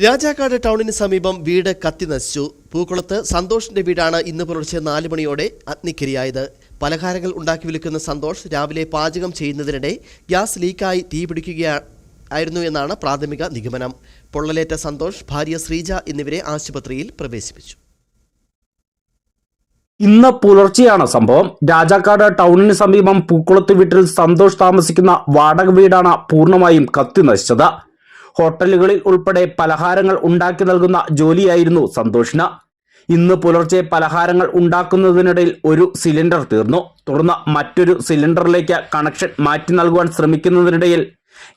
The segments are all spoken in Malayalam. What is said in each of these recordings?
രാജാക്കാട് ടൗണിന് സമീപം വീട് കത്തി നശിച്ചു. പൂക്കുളത്ത് സന്തോഷിന്റെ വീടാണ് ഇന്ന് പുലർച്ചെ നാല് മണിയോടെ അഗ്നിക്കിരയായത്. പലഹാരങ്ങൾ ഉണ്ടാക്കി വിൽക്കുന്ന സന്തോഷ് രാവിലെ പാചകം ചെയ്യുന്നതിനിടെ ഗ്യാസ് ലീക്കായി തീപിടിക്കുകയായിരുന്നു എന്നാണ് പ്രാഥമിക നിഗമനം. പൊള്ളലേറ്റ സന്തോഷ് ഭാര്യ ശ്രീജ എന്നിവരെ ആശുപത്രിയിൽ പ്രവേശിപ്പിച്ചു. ഇന്ന് പുലർച്ചെയാണ് സംഭവം. രാജാക്കാട് ടൗണിന് സമീപം പൂക്കുളത്ത് വീട്ടിൽ സന്തോഷ് താമസിക്കുന്ന വാടക വീടാണ് പൂർണമായും കത്തി നശിച്ചത്. ഹോട്ടലുകളിൽ ഉൾപ്പെടെ പലഹാരങ്ങൾ ഉണ്ടാക്കി നൽകുന്ന ജോലിയായിരുന്നു സന്തോഷിന് ഇന്ന് പുലർച്ചെ പലഹാരങ്ങൾ ഉണ്ടാക്കുന്നതിനിടയിൽ ഒരു സിലിണ്ടർ തീർന്നു. തുടർന്ന് മറ്റൊരു സിലിണ്ടറിലേക്ക് കണക്ഷൻ മാറ്റി നൽകുവാൻ ശ്രമിക്കുന്നതിനിടയിൽ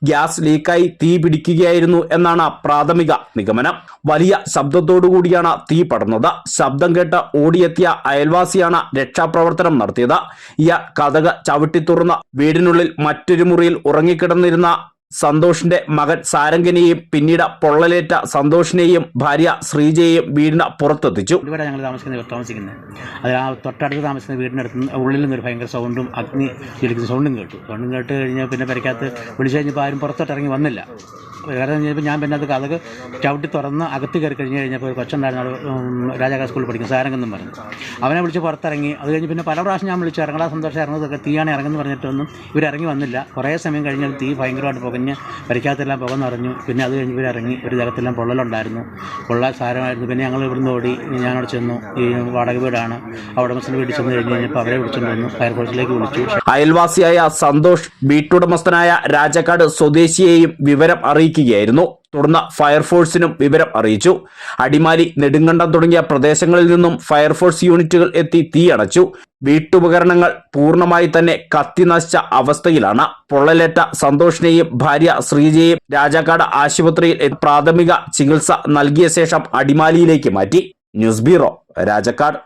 ഗ്യാസ് ലീക്കായി തീ പിടിക്കുകയായിരുന്നു എന്നാണ് പ്രാഥമിക നിഗമനം. വലിയ ശബ്ദത്തോടുകൂടിയാണ് തീ പടർന്നത്. ശബ്ദം കേട്ട് ഓടിയെത്തിയ അയൽവാസിയാണ് രക്ഷാപ്രവർത്തനം നടത്തിയത്. ഇയാൾ കഥക ചവിട്ടി തുറന്ന വീടിനുള്ളിൽ മറ്റൊരു മുറിയിൽ ഉറങ്ങിക്കിടന്നിരുന്ന സന്തോഷിന്റെ മകൻ സാരംഗനെയും പിന്നീട് പൊള്ളലേറ്റ സന്തോഷിനെയും ഭാര്യ ശ്രീജയെയും വീടിന് പുറത്തെത്തിച്ചു. ഇവിടെ ഞങ്ങൾ താമസിക്കുന്ന താമസിക്കുന്നത് അത് ആ തൊട്ടടുത്ത് താമസിക്കുന്ന വീടിനടുത്ത് ഉള്ളിൽ നിന്നൊരു ഭയങ്കര സൗണ്ടും അഗ്നി ജ്വലിക്കുന്ന സൗണ്ടും കേട്ടു. സൗണ്ടും കേട്ട് കഴിഞ്ഞാൽ പിന്നെ പെരക്കകത്ത് വിളിച്ചു കഴിഞ്ഞപ്പോൾ ആരും പുറത്തോട്ടിറങ്ങി വന്നില്ല. കാരണം കഴിഞ്ഞപ്പോൾ ഞാൻ പിന്നെ അത് കഥക്ക് ചവിട്ടി തുറന്ന് അകത്ത് കയറി കഴിഞ്ഞ് കഴിഞ്ഞപ്പോൾ ഒരു കൊച്ചുണ്ടായിരുന്നു അവിടെ രാജാകാ സ്കൂളിൽ പഠിക്കും സാരംഗെന്നും പറഞ്ഞു. അവനെ വിളിച്ച് പുറത്തിറങ്ങി. അത് കഴിഞ്ഞ് പിന്നെ പല പ്രാവശ്യം ഞാൻ വിളിച്ചു ഇറങ്ങാൻ സന്തോഷം ഇറങ്ങുന്നതൊക്കെ തീയാണ് ഇറങ്ങുന്നു പറഞ്ഞിട്ടൊന്നും ഇവരിറങ്ങി വന്നില്ല. കുറേ സമയം കഴിഞ്ഞാൽ തീ ഭയങ്കരമായിട്ട് പുകഞ്ഞ് പരിക്കാത്തെല്ലാം പുകന്ന് പറഞ്ഞു പിന്നെ അത് കഴിഞ്ഞ് ഇവരിറങ്ങി ഒരു ജലത്തെല്ലാം പൊള്ളലുണ്ടായിരുന്നു. പൊള്ളാൽ സാരമായിരുന്നു. പിന്നെ ഞങ്ങൾ ഇവിടുന്ന് ഓടി ഞാനവിടെ ചെന്നു. ഈ വാടക വീടാണ്. അവിടെ മുസ്ലിം വീട്ടിൽ ചെന്ന് കഴിഞ്ഞ് കഴിഞ്ഞപ്പോൾ അവരെ വിളിച്ചുകൊണ്ട് വന്നു. ഫയർഫോഴ്സിലേക്ക് വിളിച്ചു. അയൽവാസിയായ സന്തോഷ് വീട്ടുടമസ്ഥനായ രാജക്കാട് സ്വദേശിയെയും വിവരം അറിയിക്കുകയായിരുന്നു. തുടർന്ന് ഫയർഫോഴ്സിനും വിവരം അറിയിച്ചു. അടിമാലി നെടുങ്കണ്ടം തുടങ്ങിയ പ്രദേശങ്ങളിൽ നിന്നും ഫയർഫോഴ്സ് യൂണിറ്റുകൾ എത്തി തീയണച്ചു വീട്ടുപകരണങ്ങൾ പൂർണമായി തന്നെ കത്തിനശിച്ച അവസ്ഥയിലാണ്. പൊള്ളലേറ്റ സന്തോഷിനെയും ഭാര്യ ശ്രീജയെയും രാജാക്കാട് ആശുപത്രിയിൽ പ്രാഥമിക ചികിത്സ നൽകിയ ശേഷം അടിമാലിയിലേക്ക് മാറ്റി. News bureau Rajakkad.